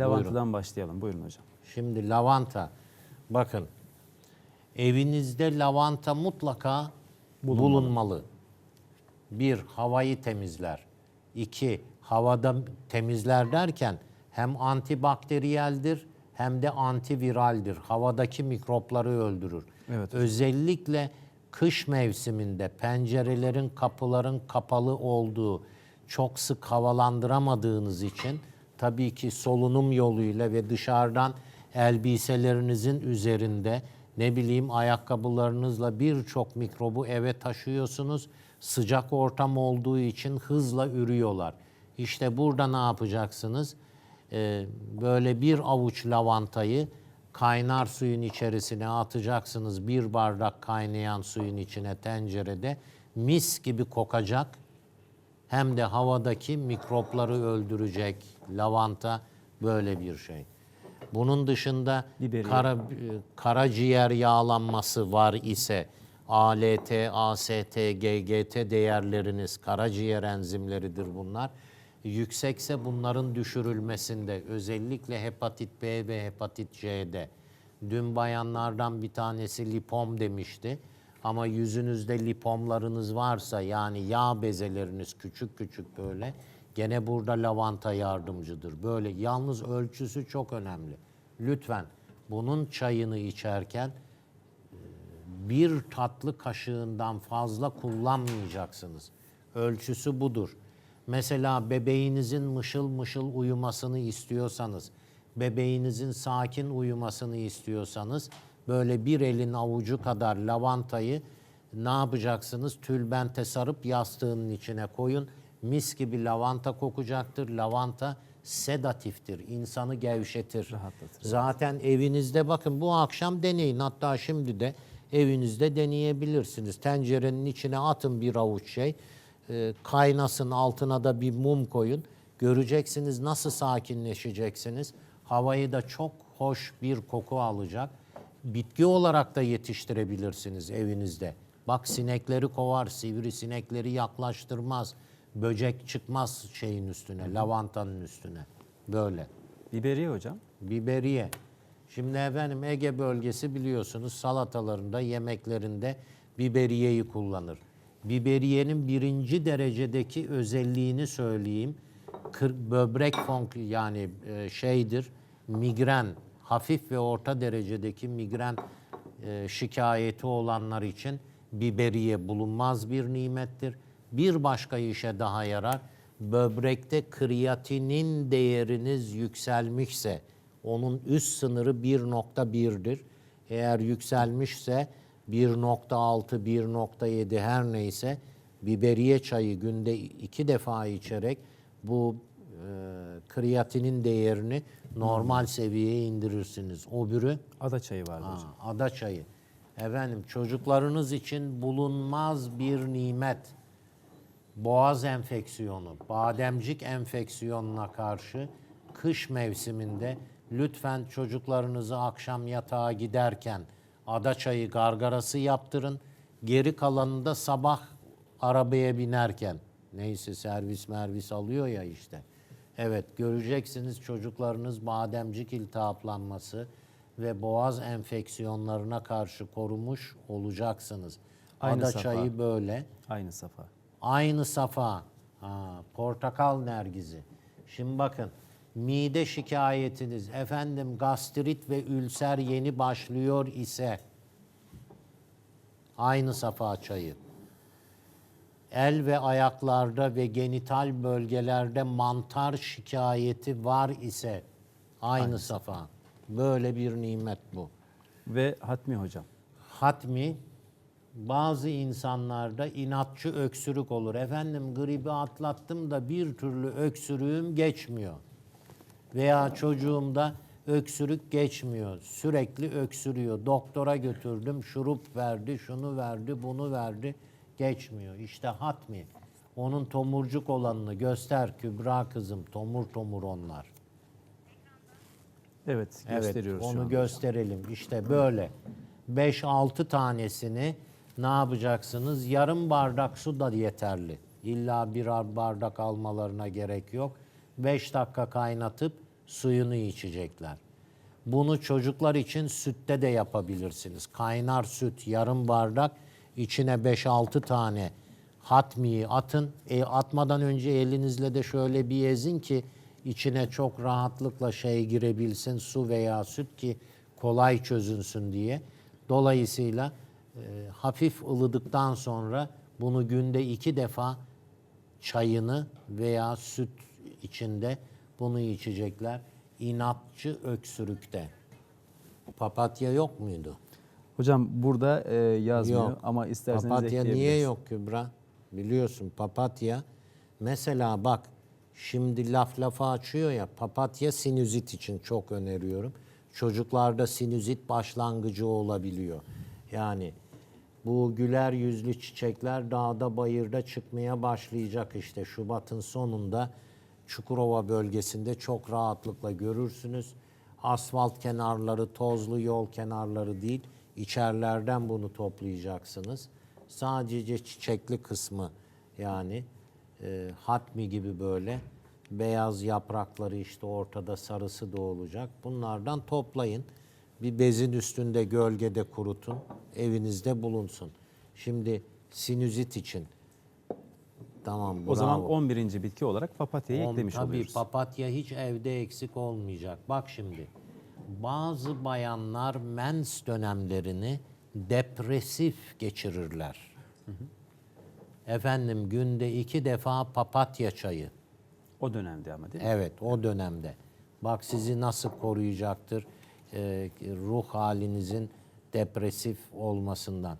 Lavantadan başlayalım. Buyurun hocam. Şimdi lavanta. Bakın. Evinizde lavanta mutlaka bulunmalı. Bir, havayı temizler. İki, havada temizler derken hem antibakteriyeldir hem de antiviraldir. Havadaki mikropları öldürür. Evet. Özellikle kış mevsiminde pencerelerin, kapıların kapalı olduğu, çok sık havalandıramadığınız için tabii ki solunum yoluyla ve dışarıdan elbiselerinizin üzerinde ne bileyim ayakkabılarınızla birçok mikrobu eve taşıyorsunuz. Sıcak ortam olduğu için hızla ürüyorlar. İşte burada ne yapacaksınız? Ee, böyle bir avuç lavantayı kaynar suyun içerisine atacaksınız. Bir bardak kaynayan suyun içine tencerede mis gibi kokacak. Hem de havadaki mikropları öldürecek lavanta böyle bir şey. Bunun dışında kara, karaciğer yağlanması var ise ALT, AST, GGT değerleriniz karaciğer enzimleridir bunlar. Yüksekse bunların düşürülmesinde özellikle hepatit B ve hepatit C'de. Dün bayanlardan bir tanesi lipom demişti. Ama yüzünüzde lipomlarınız varsa yani yağ bezeleriniz küçük küçük böyle gene burada lavanta yardımcıdır. Böyle yalnız ölçüsü çok önemli. Lütfen bunun çayını içerken bir tatlı kaşığından fazla kullanmayacaksınız. Ölçüsü budur. Mesela bebeğinizin mışıl mışıl uyumasını istiyorsanız, bebeğinizin sakin uyumasını istiyorsanız böyle bir elin avucu kadar lavantayı ne yapacaksınız? Tülbente sarıp yastığının içine koyun. Mis gibi lavanta kokacaktır. Lavanta sedatiftir. İnsanı gevşetir. Rahatlatır. Zaten evinizde bakın bu akşam deneyin. Hatta şimdi de evinizde deneyebilirsiniz. Tencerenin içine atın bir avuç şey. e, kaynasın altına da bir mum koyun. Göreceksiniz nasıl sakinleşeceksiniz. Havayı da çok hoş bir koku alacak. Bitki olarak da yetiştirebilirsiniz evinizde. Bak sinekleri kovar, sivrisinekleri yaklaştırmaz. Böcek çıkmaz şeyin üstüne, lavantanın üstüne. Böyle. Biberiye hocam. Biberiye. Şimdi efendim Ege bölgesi biliyorsunuz salatalarında, yemeklerinde biberiyeyi kullanır. Biberiyenin birinci derecedeki özelliğini söyleyeyim. Kır, böbrek fonk yani e, şeydir, migren, hafif ve orta derecedeki migren e, şikayeti olanlar için biberiye bulunmaz bir nimettir. Bir başka işe daha yarar. Böbrekte kreatinin değeriniz yükselmişse, onun üst sınırı 1.1'dir. Eğer yükselmişse 1.6, 1.7 her neyse biberiye çayı günde iki defa içerek bu kreatinin değerini normal seviyeye indirirsiniz. Öbürü Ada çayı vardı Ha, hocam. ada çayı. Efendim çocuklarınız için bulunmaz bir nimet. Boğaz enfeksiyonu, bademcik enfeksiyonuna karşı kış mevsiminde lütfen çocuklarınızı akşam yatağa giderken ada çayı gargarası yaptırın. Geri kalanını da sabah arabaya binerken neyse servis mervis alıyor ya işte. Evet göreceksiniz çocuklarınız bademcik iltihaplanması ve boğaz enfeksiyonlarına karşı korumuş olacaksınız. Aynı Ada safa. çayı böyle. Aynı safa. Aynı safa. Ha, portakal nergizi. Şimdi bakın mide şikayetiniz efendim gastrit ve ülser yeni başlıyor ise aynı safa çayı. El ve ayaklarda ve genital bölgelerde mantar şikayeti var ise aynı safa. Böyle bir nimet bu. Ve hatmi hocam. Hatmi bazı insanlarda inatçı öksürük olur. Efendim gribi atlattım da bir türlü öksürüğüm geçmiyor. Veya çocuğumda öksürük geçmiyor. Sürekli öksürüyor. Doktora götürdüm, şurup verdi, şunu verdi, bunu verdi. Geçmiyor. İşte hatmi. Onun tomurcuk olanını göster Kübra kızım. Tomur tomur onlar. Evet Evet, gösteriyoruz şu onu gösterelim. İşte böyle. 5-6 tanesini ne yapacaksınız? Yarım bardak su da yeterli. İlla birer bardak almalarına gerek yok. 5 dakika kaynatıp suyunu içecekler. Bunu çocuklar için sütte de yapabilirsiniz. Kaynar süt yarım bardak içine 5-6 tane hatmiyi atın. E, atmadan önce elinizle de şöyle bir ezin ki içine çok rahatlıkla şey girebilsin su veya süt ki kolay çözünsün diye. Dolayısıyla e, hafif ılıdıktan sonra bunu günde iki defa çayını veya süt içinde bunu içecekler. İnatçı öksürükte. Papatya yok muydu? Hocam burada e, yazmıyor Yok. ama isterseniz Papatya niye yok Kübra? Biliyorsun papatya mesela bak şimdi laf lafa açıyor ya papatya sinüzit için çok öneriyorum. Çocuklarda sinüzit başlangıcı olabiliyor. Yani bu güler yüzlü çiçekler dağda bayırda çıkmaya başlayacak işte Şubat'ın sonunda Çukurova bölgesinde çok rahatlıkla görürsünüz. Asfalt kenarları, tozlu yol kenarları değil, içerlerden bunu toplayacaksınız. Sadece çiçekli kısmı yani e, hatmi gibi böyle beyaz yaprakları işte ortada sarısı da olacak. Bunlardan toplayın. Bir bezin üstünde gölgede kurutun. Evinizde bulunsun. Şimdi sinüzit için tamam bravo. O zaman 11. bitki olarak papatyayı On- eklemiş tabii oluyoruz. papatya hiç evde eksik olmayacak. Bak şimdi bazı bayanlar mens dönemlerini depresif geçirirler. Efendim günde iki defa papatya çayı. o dönemde ama değil mi? Evet o dönemde. Bak sizi nasıl koruyacaktır e, ruh halinizin depresif olmasından.